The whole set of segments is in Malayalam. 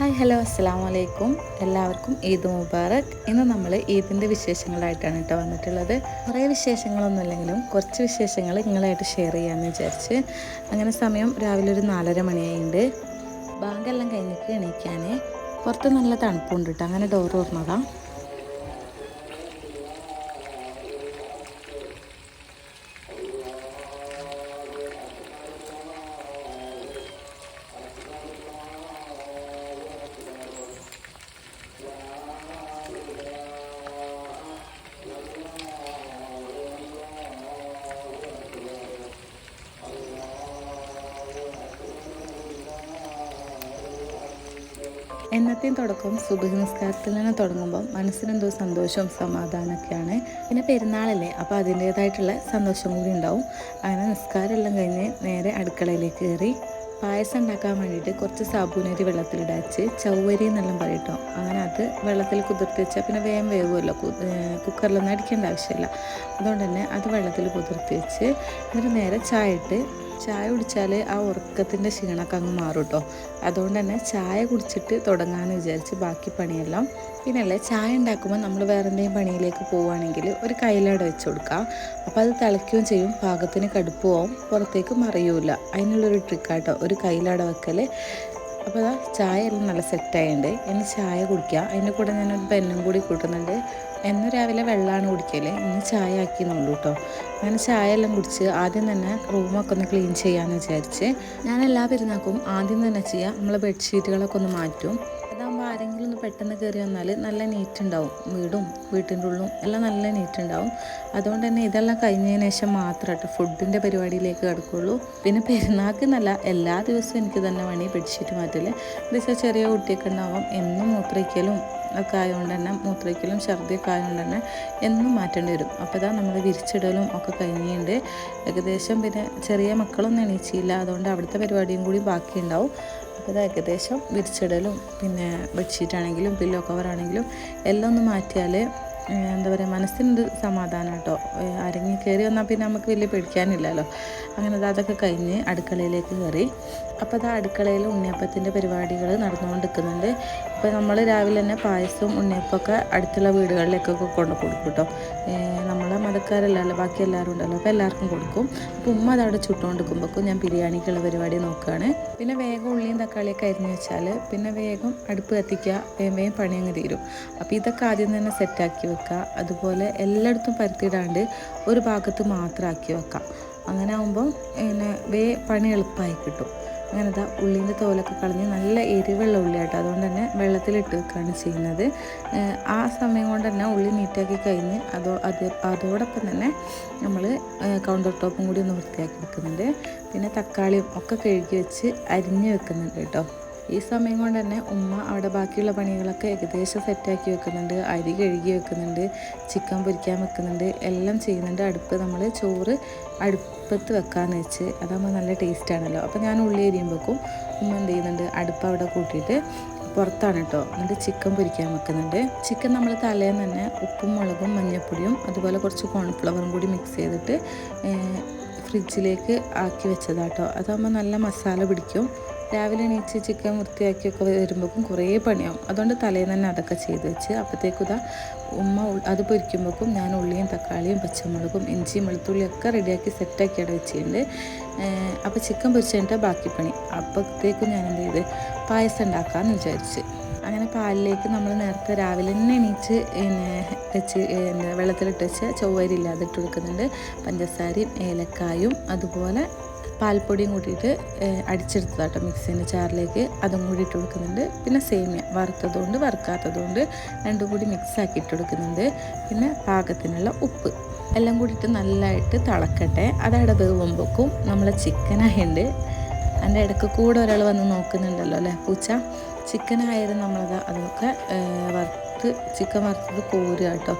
ഹായ് ഹലോ അസ്സാം വലൈക്കും എല്ലാവർക്കും ഈദ് മുബാറക്. ഇന്ന് നമ്മൾ ഈദിന്റെ വിശേഷങ്ങളായിട്ടാണ് കേട്ടോ വന്നിട്ടുള്ളത്. കുറേ വിശേഷങ്ങളൊന്നും ഇല്ലെങ്കിലും കുറച്ച് വിശേഷങ്ങൾ നിങ്ങളായിട്ട് ഷെയർ ചെയ്യാമെന്ന് വിചാരിച്ച്. അങ്ങനെ സമയം രാവിലെ ഒരു നാലര മണിയായിട്ടുണ്ട് ബാങ്കെല്ലാം കഴിഞ്ഞിട്ട് എണീക്കാൻ പുറത്ത് നല്ല തണുപ്പുണ്ട് കേട്ടോ. അങ്ങനെ ഡോർ തുറന്നതാണ് എന്നത്തെയും തുടക്കം സുബഹി നിസ്കാരത്തിൽ തന്നെ തുടങ്ങുമ്പോൾ മനസ്സിനെന്തോ സന്തോഷവും സമാധാനമൊക്കെയാണ്. പിന്നെ പെരുന്നാളല്ലേ അപ്പോൾ അതിന്റേതായിട്ടുള്ള സന്തോഷം കൂടി ഉണ്ടാവും. അങ്ങനെ നിസ്കാരമെല്ലാം കഴിഞ്ഞ് നേരെ അടുക്കളയിലേക്ക് കയറി പായസം ഉണ്ടാക്കാൻ വേണ്ടിയിട്ട് കുറച്ച് സാബൂനരി വെള്ളത്തിലിടാച്ച് ചൗവരി എന്നെല്ലാം പറയട്ടോ അങ്ങനെ അത് വെള്ളത്തിൽ കുതിർത്തി വെച്ചാൽ പിന്നെ വേഗം വേവുമല്ലോ. കുക്കറിലൊന്നും അടിക്കേണ്ട ആവശ്യമില്ല. അതുകൊണ്ട് തന്നെ അത് വെള്ളത്തിൽ കുതിർത്തി വെച്ച് എന്നിട്ട് നേരെ ചായ ഇട്ട് ചായ കുടിച്ചാൽ ആ ഉറക്കത്തിന്റെ ക്ഷീണമൊക്കെ അങ്ങ് മാറും കേട്ടോ അതുകൊണ്ട് തന്നെ ചായ കുടിച്ചിട്ട് തുടങ്ങാമെന്ന് വിചാരിച്ച് ബാക്കി പണിയെല്ലാം പിന്നല്ലേ ചായ ഉണ്ടാക്കുമ്പോൾ നമ്മൾ വേറെ എന്തെങ്കിലും പണിയിലേക്ക് പോവുകയാണെങ്കിൽ ഒരു കയ്യിലട വെച്ച് കൊടുക്കുക അപ്പോൾ അത് തിളയ്ക്കുകയും ചെയ്യും. പാകത്തിന് കടുപ്പുമാവും പോവും. പുറത്തേക്ക് മറിയൂല. അതിനുള്ളൊരു ട്രിക്കാട്ടോ ഒരു കയ്യിലട വെക്കൽ അപ്പോൾ ചായ എല്ലാം നല്ല സെറ്റായിട്ടുണ്ട് ഇനി ചായ കുടിക്കുക അതിന്റെ കൂടെ ഞാനൊരു ബെന്നും കൂടി കൂട്ടുന്നുണ്ട്. എന്നും രാവിലെ വെള്ളമാണ് കുടിക്കൽ ഇന്ന് ചായ ആക്കിയെന്നുള്ളൂ കേട്ടോ അങ്ങനെ ചായ എല്ലാം കുടിച്ച് ആദ്യം തന്നെ റൂമൊക്കെ ഒന്ന് ക്ലീൻ ചെയ്യാമെന്ന് വിചാരിച്ച് ഞാൻ എല്ലാ പെരുന്നാക്കും ആദ്യം തന്നെ ചെയ്യാം. നമ്മൾ ബെഡ്ഷീറ്റുകളൊക്കെ ഒന്ന് മാറ്റും. അതാകുമ്പോൾ ആരെങ്കിലും ഒന്ന് പെട്ടെന്ന് കയറി വന്നാൽ നല്ല നീറ്റ് ഉണ്ടാവും. വീടും വീട്ടിന്റെ ഉള്ളും എല്ലാം നല്ല നീറ്റ് ഉണ്ടാവും. അതുകൊണ്ട് തന്നെ ഇതെല്ലാം കഴിഞ്ഞതിന് ശേഷം മാത്രമായിട്ട് ഫുഡിന്റെ പരിപാടിയിലേക്ക് കിടക്കുള്ളൂ. പിന്നെ പെരുന്നാൾക്ക് എന്നല്ല എല്ലാ ദിവസവും എനിക്ക് തന്നെ പണി ബെഡ്ഷീറ്റ് മാറ്റൽ എന്താ വെച്ചാൽ ചെറിയ കുട്ടിയൊക്കെ ഉണ്ടാവും എന്നും മൂത്രയ്ക്കലും ഒക്കെ ആയതുകൊണ്ട് തന്നെ മൂത്രയ്ക്കലും ഛർദിയൊക്കെ ആയതുകൊണ്ട് തന്നെ എന്നും മാറ്റേണ്ടി വരും. അപ്പോൾ ഇതാ നമ്മൾ വിരിച്ചിടലും ഒക്കെ കഴിഞ്ഞിട്ട് ഏകദേശം പിന്നെ ചെറിയ മക്കളൊന്നും എണീച്ചില്ല. അതുകൊണ്ട് അവിടുത്തെ പരിപാടിയും കൂടി ബാക്കിയുണ്ടാവും. അപ്പോൾ ഇത് ഏകദേശം വിരിച്ചിടലും പിന്നെ ബെഡ്ഷീറ്റ് ആണെങ്കിലും പില്ലോ കവറാണെങ്കിലും എല്ലാം ഒന്ന് മാറ്റിയാൽ എന്താ പറയുക മനസ്സിനൊരു സമാധാനം കേട്ടോ ആരെങ്കിലും കയറി വന്നാൽ പിന്നെ നമുക്ക് വലിയ പേടിക്കാനില്ലല്ലോ. അങ്ങനെ അത് അതൊക്കെ കഴിഞ്ഞ് അടുക്കളയിലേക്ക് കയറി അപ്പോൾ അത് അടുക്കളയിൽ ഉണ്ണിയപ്പത്തിന്റെ പരിപാടികൾ നടന്നുകൊണ്ടിരിക്കുന്നുണ്ട്. അപ്പോൾ നമ്മൾ രാവിലെ തന്നെ പായസവും ഉണ്ണിയപ്പമൊക്കെ അടുത്തുള്ള വീടുകളിലേക്കൊക്കെ കൊണ്ട് കൊടുക്കും കേട്ടോ. നമ്മളെ മതക്കാരല്ലല്ലോ ബാക്കി എല്ലാവരും ഉണ്ടല്ലോ അപ്പോൾ എല്ലാവർക്കും കൊടുക്കും. അപ്പോൾ ഉമ്മ അതവിടെ ചുട്ടുകൊണ്ടിരിക്കുമ്പോഴേക്കും ഞാൻ ബിരിയാണിക്കുള്ള പരിപാടി നോക്കുകയാണ് പിന്നെ വേഗം ഉള്ളിയും തക്കാളിയൊക്കെ അരിഞ്ഞു വെച്ചാൽ പിന്നെ വേഗം അടുപ്പ് കത്തിക്കുക വേഗം വേഗം പണി അങ്ങ് തീരും. അപ്പോൾ ഇതൊക്കെ ആദ്യം തന്നെ സെറ്റാക്കി വെക്കുക. അതുപോലെ എല്ലായിടത്തും പരത്തിയിടാണ്ട് ഒരു ഭാഗത്ത് മാത്രം ആക്കി വെക്കാം അങ്ങനെ ആകുമ്പോൾ പിന്നെ വേ പണി എളുപ്പമായി കിട്ടും. അങ്ങനെ ഇതാ ഉള്ളിന്റെ തോലൊക്കെ കളഞ്ഞ് നല്ല എരിവുള്ള ഉള്ളി കേട്ടോ അതുകൊണ്ട് തന്നെ വെള്ളത്തിലിട്ട് വെക്കുകയാണ് ചെയ്യുന്നത് ആ സമയം കൊണ്ട് തന്നെ ഉള്ളി നീറ്റാക്കി കഴിഞ്ഞ് അതോ അത് അതോടൊപ്പം തന്നെ നമ്മൾ കൗണ്ടർ ടോപ്പും കൂടി ഒന്ന് വൃത്തിയാക്കി വെക്കുന്നുണ്ട്. പിന്നെ തക്കാളിയും ഒക്കെ കഴുകി വെച്ച് അരിഞ്ഞ് വെക്കുന്നുണ്ട് കേട്ടോ. ഈ സമയം കൊണ്ട് തന്നെ ഉമ്മ അവിടെ ബാക്കിയുള്ള പണികളൊക്കെ ഏകദേശം സെറ്റാക്കി വെക്കുന്നുണ്ട്. അരി കഴുകി വെക്കുന്നുണ്ട്. ചിക്കൻ പൊരിക്കാൻ വെക്കുന്നുണ്ട്. എല്ലാം ചെയ്യുന്നുണ്ട്. അടുപ്പ് നമ്മൾ ചോറ് അടുപ്പത്ത് വെക്കാമെന്ന് വെച്ച് അതാകുമ്പോൾ നല്ല ടേസ്റ്റ് ആണല്ലോ. അപ്പോൾ ഞാൻ ഉള്ളി എരിയുമ്പോഴേക്കും ഉമ്മ എന്ത് ചെയ്യുന്നുണ്ട്? അടുപ്പ് അവിടെ കൂട്ടിയിട്ട് പുറത്താണ് കേട്ടോ എന്നിട്ട് ചിക്കൻ പൊരിക്കാൻ വെക്കുന്നുണ്ട്. ചിക്കൻ നമ്മൾ തലേന്ന് തന്നെ ഉപ്പും മുളകും മഞ്ഞൾപ്പൊടിയും അതുപോലെ കുറച്ച് കോൺഫ്ലവറും കൂടി മിക്സ് ചെയ്തിട്ട് ഫ്രിഡ്ജിലേക്ക് ആക്കി വെച്ചതാട്ടോ. അതാകുമ്പോൾ നല്ല മസാല പിടിക്കും. രാവിലെ എണീച്ച് ചിക്കൻ വൃത്തിയാക്കിയൊക്കെ വരുമ്പോഴേക്കും കുറേ പണിയാവും. അതുകൊണ്ട് തലേന്ന് തന്നെ അതൊക്കെ ചെയ്ത് വെച്ച് അപ്പോഴത്തേക്കും ഇതാ ഉമ്മ അത് പൊരിക്കുമ്പോഴേക്കും ഞാൻ ഉള്ളിയും തക്കാളിയും പച്ചമുളകും ഇഞ്ചിയും വെളുത്തുള്ളിയൊക്കെ റെഡിയാക്കി സെറ്റാക്കി അവിടെ വെച്ചിട്ടുണ്ട്. അപ്പോൾ ചിക്കൻ പൊരിച്ചിട്ടാണ് ബാക്കി പണി. അപ്പോഴത്തേക്കും ഞാൻ എന്ത് ചെയ്ത് പായസം ഉണ്ടാക്കാമെന്ന് വിചാരിച്ച്. അങ്ങനെ പാലിലേക്ക് നമ്മൾ നേരത്തെ രാവിലെ തന്നെ എണീച്ച് പിന്നെ വെച്ച് എന്താ വെള്ളത്തിലിട്ട് വെച്ച് ചൊവ്വരി ഇല്ലാതെ ഇട്ട് കൊടുക്കുന്നുണ്ട്. പഞ്ചസാരയും ഏലക്കായും അതുപോലെ പാൽപ്പൊടിയും കൂട്ടിയിട്ട് അടിച്ചെടുത്തതാട്ടോ മിക്സിന്റെ ചാറിലേക്ക് അതും കൂടി ഇട്ട് കൊടുക്കുന്നുണ്ട്. പിന്നെ സേമിയ വറുത്തതുകൊണ്ട് വറുക്കാത്തതുകൊണ്ട് രണ്ടും കൂടി മിക്സ് ആക്കി ഇട്ട് കൊടുക്കുന്നുണ്ട്. പിന്നെ പാകത്തിനുള്ള ഉപ്പ്. എല്ലാം കൂടിയിട്ട് നല്ലതായിട്ട് തിളക്കട്ടെ. അതവിടെ വേവുമ്പോക്കും നമ്മളെ ചിക്കനായുണ്ട് അതിന്റെ ഇടയ്ക്ക് കൂടെ ഒരാൾ വന്ന് നോക്കുന്നുണ്ടല്ലോ അല്ലേ പൂച്ച? ചിക്കനായാലും നമ്മളത് അതൊക്കെ വറുത്ത് ചിക്കൻ വറുത്തത് കോരുക കേട്ടോ.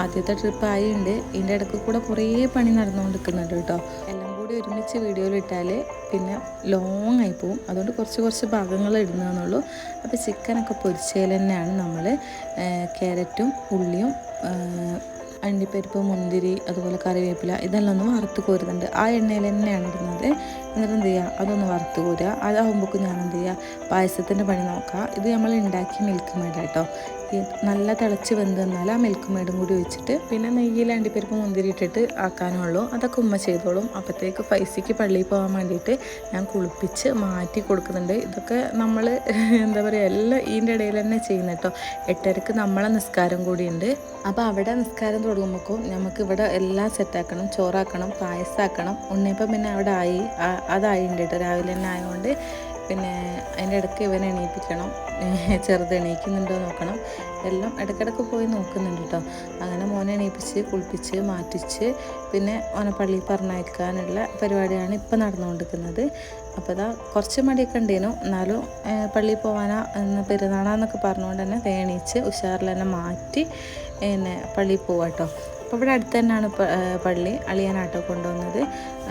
ആദ്യത്തെ ട്രിപ്പ് ആയിട്ടുണ്ട് ഇതിന്റെ ഇടയ്ക്ക് കൂടെ കുറേ പണി നടന്നുകൊണ്ടിരിക്കുന്നുണ്ട് കേട്ടോ. എല്ലാം കൂടി ഒരുമിച്ച് വീഡിയോയിൽ ഇട്ടാൽ പിന്നെ ലോങ് ആയി പോവും. അതുകൊണ്ട് കുറച്ച് കുറച്ച് ഭാഗങ്ങൾ ഇടുന്നതെന്നുള്ളൂ. അപ്പോൾ ചിക്കനൊക്കെ പൊരിച്ചതിൽ തന്നെയാണ് നമ്മൾ ക്യാരറ്റും ഉള്ളിയും അണ്ടിപ്പരിപ്പ് മുന്തിരി അതുപോലെ കറിവേപ്പില ഇതെല്ലാം ഒന്ന് വറുത്ത് കോരുന്നുണ്ട്. ആ എണ്ണയിൽ തന്നെയാണ് ഇടുന്നത്. എന്നിട്ട് എന്ത് ചെയ്യുക അതൊന്ന് വറുത്ത് കോരുക. അതാകുമ്പോൾ ഞാൻ എന്ത് ചെയ്യുക പായസത്തിന്റെ പണി നോക്കാം. ഇത് നമ്മൾ ഉണ്ടാക്കിയ മിൽക്ക് മേഡ് കേട്ടോ നല്ല തിളച്ച് വെന്ത് വന്നാൽ ആ മിൽക്ക് മേഡും കൂടി വെച്ചിട്ട് പിന്നെ നെയ്യിൽ അണ്ടിപ്പരിപ്പ് മുന്തിരി ഇട്ടിട്ട് ആക്കാനുള്ളൂ. അതൊക്കെ ഉമ്മ ചെയ്തോളും. അപ്പോഴത്തേക്ക് പൈസയ്ക്ക് പള്ളിയിൽ പോകാൻ വേണ്ടിയിട്ട് ഞാൻ കുളിപ്പിച്ച് മാറ്റി കൊടുക്കുന്നുണ്ട്. ഇതൊക്കെ നമ്മൾ എന്താ പറയുക എല്ലാം ഇതിന്റെ ഇടയിൽ തന്നെ ചെയ്യുന്ന കേട്ടോ എട്ടരക്ക് നമ്മളെ നിസ്കാരം കൂടിയുണ്ട്. അപ്പോൾ അവിടെ നിസ്കാരം തുടങ്ങുമ്പോൾ നമുക്ക് ഇവിടെ എല്ലാം സെറ്റാക്കണം ചോറാക്കണം പായസമാക്കണം ഉണ്ണിയപ്പം പിന്നെ അവിടെ ആയി. അതായിട്ടുണ്ട് കേട്ടോ രാവിലെ തന്നെ ആയതുകൊണ്ട് പിന്നെ അതിന്റെ ഇടയ്ക്ക് ഇവൻ എണീപ്പിക്കണം. ചെറുത് എണീക്കുന്നുണ്ടോ നോക്കണം. എല്ലാം ഇടയ്ക്കിടയ്ക്ക് പോയി നോക്കുന്നുണ്ട് കേട്ടോ. അങ്ങനെ മോനെ എണീപ്പിച്ച് കുളിപ്പിച്ച് മാറ്റിച്ച് പിന്നെ ഓനെ പള്ളിയിൽ പറഞ്ഞയക്കാനുള്ള പരിപാടിയാണ് ഇപ്പം നടന്നുകൊണ്ടിരിക്കുന്നത്. അപ്പോൾ ഇതാ കുറച്ച് മടിയൊക്കെ ഉണ്ടേനു. എന്നാലും പള്ളിയിൽ പോകാനാ പെരുന്നാളാന്നൊക്കെ പറഞ്ഞുകൊണ്ട് തന്നെ വേണീച്ച് ഉഷാറിൽ തന്നെ മാറ്റി പിന്നെ പള്ളിയിൽ പോവാട്ടോ അപ്പോൾ ഇവിടെ അടുത്ത് തന്നെയാണ് പള്ളി അളിയാനാട്ടോ കൊണ്ടുവന്നത്.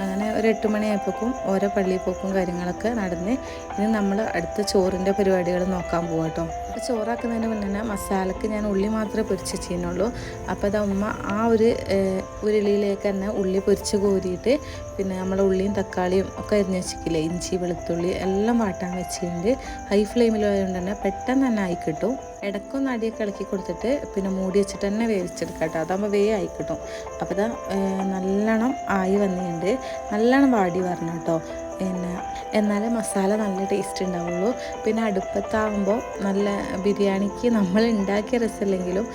അങ്ങനെ ഒരു എട്ട് മണിയായപ്പോക്കും ഓരോ പള്ളി പോക്കും കാര്യങ്ങളൊക്കെ നടന്ന് ഇനി നമ്മൾ അടുത്ത ചോറിന്റെ പരിപാടികൾ നോക്കാൻ പോകാം കേട്ടോ അപ്പോൾ ചോറാക്കുന്നതിന് മുന്നേ തന്നെ മസാലക്ക് ഞാൻ ഉള്ളി മാത്രമേ പൊരിച്ച് ചെയ്യുന്നുള്ളൂ അപ്പോൾ അത് ഉമ്മ ആ ഒരു ഉരുളിയിലേക്ക് തന്നെ ഉള്ളി പൊരിച്ച് കോരിയിട്ട് പിന്നെ നമ്മൾ ഉള്ളിയും തക്കാളിയും ഒക്കെ അരിഞ്ഞ് വെച്ചിട്ടില്ലേ ഇഞ്ചി വെളുത്തുള്ളി എല്ലാം വാട്ടാൻ വെച്ചിട്ടുണ്ട്. ഹൈ ഫ്ലെയിമിലായതുകൊണ്ട് തന്നെ പെട്ടെന്ന് തന്നെ ആയി കിട്ടും. ഇടയ്ക്കൊന്ന് അടിയൊക്കെ ഇളക്കി കൊടുത്തിട്ട് പിന്നെ മൂടി വെച്ചിട്ട് തന്നെ വേവിച്ചെടുക്കാം കേട്ടോ. അതാകുമ്പോൾ വേ ആയി കിട്ടും. അപ്പോൾ ഇതാ നല്ലോണം ആയി വന്നിട്ടുണ്ട്. നല്ലോണം വാടി വരണം കേട്ടോ. പിന്നെ എന്നാലേ മസാല നല്ല ടേസ്റ്റ് ഉണ്ടാവുള്ളൂ പിന്നെ അടുപ്പത്താകുമ്പോൾ നല്ല ബിരിയാണിക്ക് നമ്മൾ ഉണ്ടാക്കിയ രസമില്ലെങ്കിലും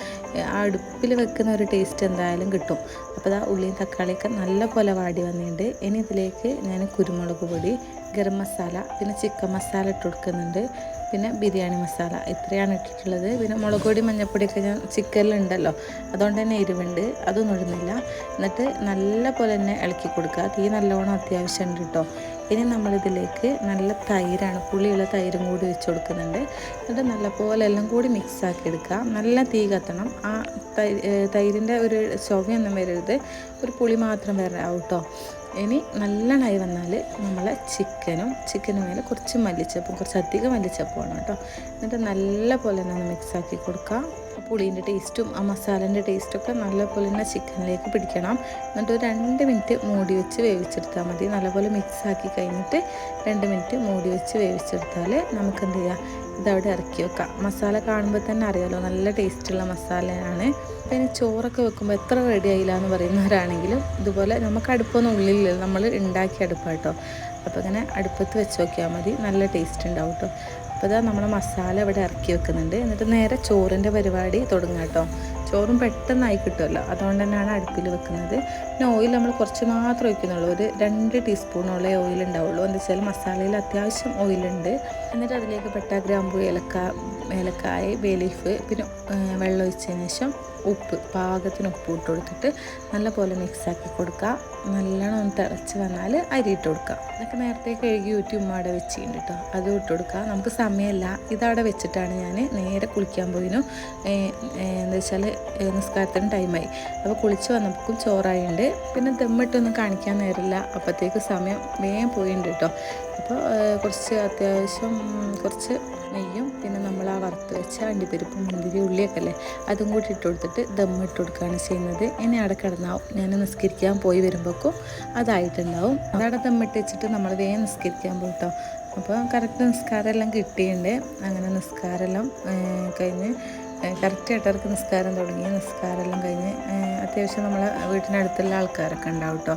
അടുപ്പിൽ വെക്കുന്ന ഒരു ടേസ്റ്റ് എന്തായാലും കിട്ടും. അപ്പോൾ ആ ഉള്ളിയും തക്കാളിയൊക്കെ നല്ല പോലെ വാടി വന്നിട്ടുണ്ട് ഇനി ഇതിലേക്ക് ഞാൻ കുരുമുളക് പൊടി ഗരം മസാല പിന്നെ ചിക്കൻ മസാല ഇട്ട് കൊടുക്കുന്നുണ്ട്. പിന്നെ ബിരിയാണി മസാല ഇത്രയാണ് ഇട്ടിട്ടുള്ളത്. പിന്നെ മുളക് പൊടി മഞ്ഞൾപ്പൊടിയൊക്കെ ഞാൻ ചിക്കനിലുണ്ടല്ലോ അതുകൊണ്ട് തന്നെ എരിവുണ്ട്. അതൊന്നും ഇടുന്നില്ല. എന്നിട്ട് നല്ല പോലെ തന്നെ ഇളക്കി കൊടുക്കുക. തീ നല്ലോണം അത്യാവശ്യമുണ്ട് കേട്ടോ ഇനി നമ്മളിതിലേക്ക് നല്ല തൈരാണ് പുളിയുള്ള തൈരും കൂടി വെച്ച് കൊടുക്കുന്നുണ്ട്. എന്നിട്ട് നല്ലപോലെ എല്ലാം കൂടി മിക്സ് ആക്കി എടുക്കുക. നല്ല തീ കത്തണം. ആ തൈരിന്റെ ഒരു ചുവയൊന്നും വരരുത്. ഒരു പുളി മാത്രം വരാവും കേട്ടോ ഇനി നൈ വന്നാൽ നമ്മൾ ചിക്കനും ചിക്കന് മേലെ കുറച്ച് മല്ലിച്ചപ്പും കുറച്ച് അധികം മല്ലിച്ചപ്പുമാണ് കേട്ടോ എന്നിട്ട് നല്ല പോലെ തന്നെ മിക്സാക്കി കൊടുക്കാം പുളീന്റെ ടേസ്റ്റും ആ മസാലേന്റെ ടേസ്റ്റൊക്കെ നല്ലപോലെ തന്നെ ചിക്കനിലേക്ക് പിടിക്കണം. എന്നിട്ട് ഒരു രണ്ട് മിനിറ്റ് മൂടി വെച്ച് വേവിച്ചെടുത്താൽ മതി. നല്ലപോലെ മിക്സ് ആക്കി കഴിഞ്ഞിട്ട് രണ്ട് മിനിറ്റ് മൂടി വെച്ച് വേവിച്ചെടുത്താൽ നമുക്ക് എന്ത് ചെയ്യാം? ഇതവിടെ ഇറക്കി വെക്കാം. മസാല കാണുമ്പോൾ തന്നെ അറിയാമല്ലോ നല്ല ടേസ്റ്റുള്ള മസാലയാണ്. ഇനി ചോറൊക്കെ വെക്കുമ്പോൾ എത്ര റെഡി ആയില്ല എന്ന് പറയുന്നവരാണെങ്കിലും ഇതുപോലെ നമുക്ക് അടുപ്പൊന്നും ഉള്ളിലില്ല. നമ്മൾ ഉണ്ടാക്കിയ അടുപ്പാട്ടോ അപ്പോൾ അങ്ങനെ അടുപ്പത്ത് വെച്ച് നോക്കിയാൽ മതി. നല്ല ടേസ്റ്റ് ഉണ്ടാവും കേട്ടോ അപ്പോൾ ഇതാ നമ്മൾ മസാല ഇവിടെ ഇറക്കി വെക്കുന്നുണ്ട്. എന്നിട്ട് നേരെ ചോറിന്റെ പരിപാടി തുടങ്ങാം കേട്ടോ ചോറും പെട്ടെന്നായി കിട്ടുമല്ലോ. അതുകൊണ്ട് തന്നെയാണ് അടുപ്പിൽ വെക്കുന്നത്. പിന്നെ ഓയിൽ നമ്മൾ കുറച്ച് മാത്രം ഒഴിക്കുന്നുള്ളൂ. ഒരു രണ്ട് ടീസ്പൂണോളം ഓയിൽ ഉണ്ടാവുള്ളൂ. എന്താ വെച്ചാൽ മസാലയിൽ അത്യാവശ്യം ഓയിലുണ്ട് എന്നിട്ട് അതിലേക്ക് പെട്ട ഗ്രാമ്പു ഏലക്ക ഏലക്കായ ബേലീഫ് പിന്നെ വെള്ളം ഒഴിച്ചതിന് ശേഷം ഉപ്പ് പാകത്തിന് ഉപ്പ് ഇട്ട് കൊടുത്തിട്ട് നല്ലപോലെ മിക്സാക്കി കൊടുക്കുക. നല്ലോണം ഒന്ന് തിളച്ച് വന്നാൽ അരി ഇട്ട് കൊടുക്കുക. അതൊക്കെ നേരത്തെ കഴുകി ഊറ്റി ഉമ്മ അവിടെ വെച്ചിട്ടുണ്ട് കേട്ടോ. അത് ഇട്ട് കൊടുക്കുക. നമുക്ക് സമയമല്ല. ഇതവിടെ വെച്ചിട്ടാണ് ഞാൻ നേരെ കുളിക്കാൻ പോയിനു. എന്താ വെച്ചാൽ നിസ്കാരത്തിന് ടൈമായി. അപ്പോൾ കുളിച്ച് വന്നപ്പോഴും ചോറായിട്ടുണ്ട് പിന്നെ ദമ്മിട്ടൊന്നും കാണിക്കാൻ നേരില്ല അപ്പോഴത്തേക്ക് സമയം വേഗം പോയിട്ടുണ്ട് കേട്ടോ അപ്പോൾ കുറച്ച് അത്യാവശ്യം കുറച്ച് നെയ്യും പിന്നെ നമ്മൾ ആ വറുത്ത് വെച്ച അണ്ടിപ്പരിപ്പും മുന്തിരി ഉള്ളിയൊക്കെ അല്ലേ? അതും കൂടി ഇട്ട് കൊടുത്തിട്ട് ദമ്മിട്ട് കൊടുക്കുകയാണ് ചെയ്യുന്നത്. ഇനി അവിടെ കിടന്നാവും. ഞാൻ നിസ്കരിക്കാൻ പോയി വരുമ്പോഴേക്കും അതായിട്ടുണ്ടാവും. അതവിടെ ദമ്മിട്ട് വെച്ചിട്ട് നമ്മൾ വേഗം നിസ്കരിക്കാൻ പോയിട്ടോ അപ്പോൾ കറക്റ്റ് നിസ്കാരമെല്ലാം കിട്ടിയിട്ടുണ്ട് അങ്ങനെ നിസ്കാരമെല്ലാം കഴിഞ്ഞ് കറക്റ്റ് അവർക്ക് നിസ്കാരം തുടങ്ങി. നിസ്കാരമെല്ലാം കഴിഞ്ഞ് അത്യാവശ്യം നമ്മളെ വീട്ടിനടുത്തുള്ള ആൾക്കാരൊക്കെ ഉണ്ടാവും കേട്ടോ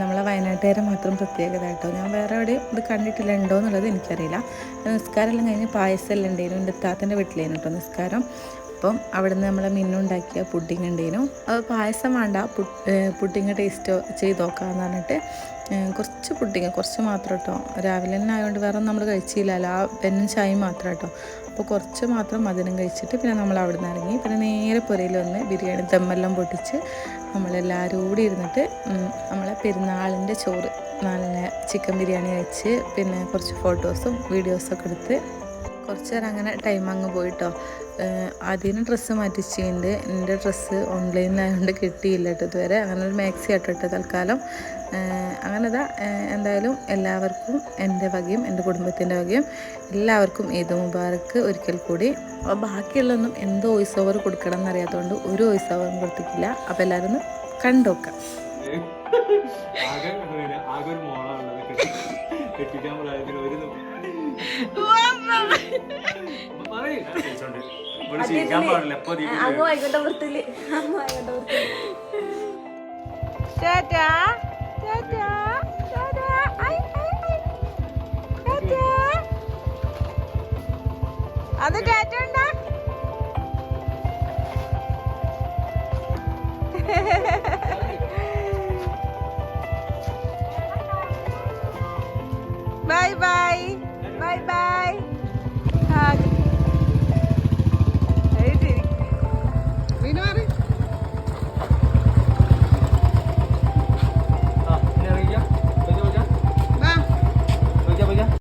നമ്മളെ വയനാട്ടുകാരെ മാത്രം പ്രത്യേകത കേട്ടോ ഞാൻ വേറെ എവിടെയും ഇത് കണ്ടിട്ടില്ല ഉണ്ടോ എന്നുള്ളത് എനിക്കറിയില്ല. നിസ്കാരമെല്ലാം കഴിഞ്ഞ് പായസം എല്ലാം ഉണ്ടായിരുന്നു. എന്റെ താത്തന്റെ വീട്ടിലായിരുന്നു കേട്ടോ നിസ്കാരം. അപ്പം അവിടെ നിന്ന് നമ്മളെ മിന്നുണ്ടാക്കിയ പുഡിങ് ഉണ്ടായിരുന്നു. അത് പായസം വേണ്ട പുഡിങ് ടേസ്റ്റ് ചെയ്ത് നോക്കാമെന്ന് പറഞ്ഞിട്ട് കുറച്ച് പുഡിങ് കുറച്ച് മാത്രം കേട്ടോ രാവിലെ തന്നെ ആയതുകൊണ്ട് വേറെ നമ്മൾ കഴിച്ചില്ലല്ലോ ആ പെന്നും ചായയും മാത്രം കേട്ടോ അപ്പോൾ കുറച്ച് മാത്രം മധുരം കഴിച്ചിട്ട് പിന്നെ നമ്മൾ അവിടെ നിന്ന് ഇറങ്ങി പിന്നെ നേരെ പുരയിൽ വന്ന് ബിരിയാണി ദമ്മെല്ലാം പൊട്ടിച്ച് നമ്മളെല്ലാവരും കൂടി ഇരുന്നിട്ട് നമ്മളെ പെരുന്നാളിന്റെ ചോറ് നല്ല ചിക്കൻ ബിരിയാണി കഴിച്ച് പിന്നെ കുറച്ച് ഫോട്ടോസും വീഡിയോസൊക്കെ എടുത്ത് കുറച്ച് നേരം അങ്ങനെ ടൈം അങ്ങ് പോയിട്ടോ. ആദ്യം ഡ്രസ്സ് മാറ്റിച്ചിട്ടുണ്ട്. എന്റെ ഡ്രസ്സ് ഓൺലൈനിലായതുകൊണ്ട് കിട്ടിയില്ല കേട്ടോ ഇതുവരെ. അങ്ങനെ ഒരു മാക്സി ആട്ടോ കേട്ടോ തൽക്കാലം. അങ്ങനെതാ അങ്ങനെ ഇതാ എന്തായാലും എല്ലാവർക്കും എന്റെ വകയും എന്റെ കുടുംബത്തിന്റെ വകയും എല്ലാവർക്കും ഈദ് മുബാറക്ക് ഒരിക്കൽ കൂടി. അപ്പോൾ ബാക്കിയുള്ളൊന്നും എന്ത് വോയിസ് ഓവർ കൊടുക്കണം എന്നറിയാത്തതുകൊണ്ട് ഒരു വോയിസ് ഓവറും കൊടുത്തിട്ടില്ല. അപ്പോൾ എല്ലാവരും ഒന്ന് കണ്ടുനോക്കാം ആകെ ഒരു- ആകെ ഒരു മോളാണുള്ളത് കെട്ടി- കെട്ടിക്കാൻ പ്രായത്തിൽ ഒരു നോ- അപ്പൊ പറയ്. ഞാൻ വിളിച്ചോണ്ട്. ഇവിടെ ചിരിക്കാൻ പാടില്ല. എപ്പോ ദീപം അങ്ങ് വൈകുണ്ഠ വൃത്തിൽ അങ്ങ് വൈകുണ്ഠ വൃത്തിൽ ടാറ്റാ ടാറ്റാ ടാറ്റാ ഐ ഐ ഐ. അത് ടാറ്റ ഉണ്ടാ? Bye bye. Bye bye.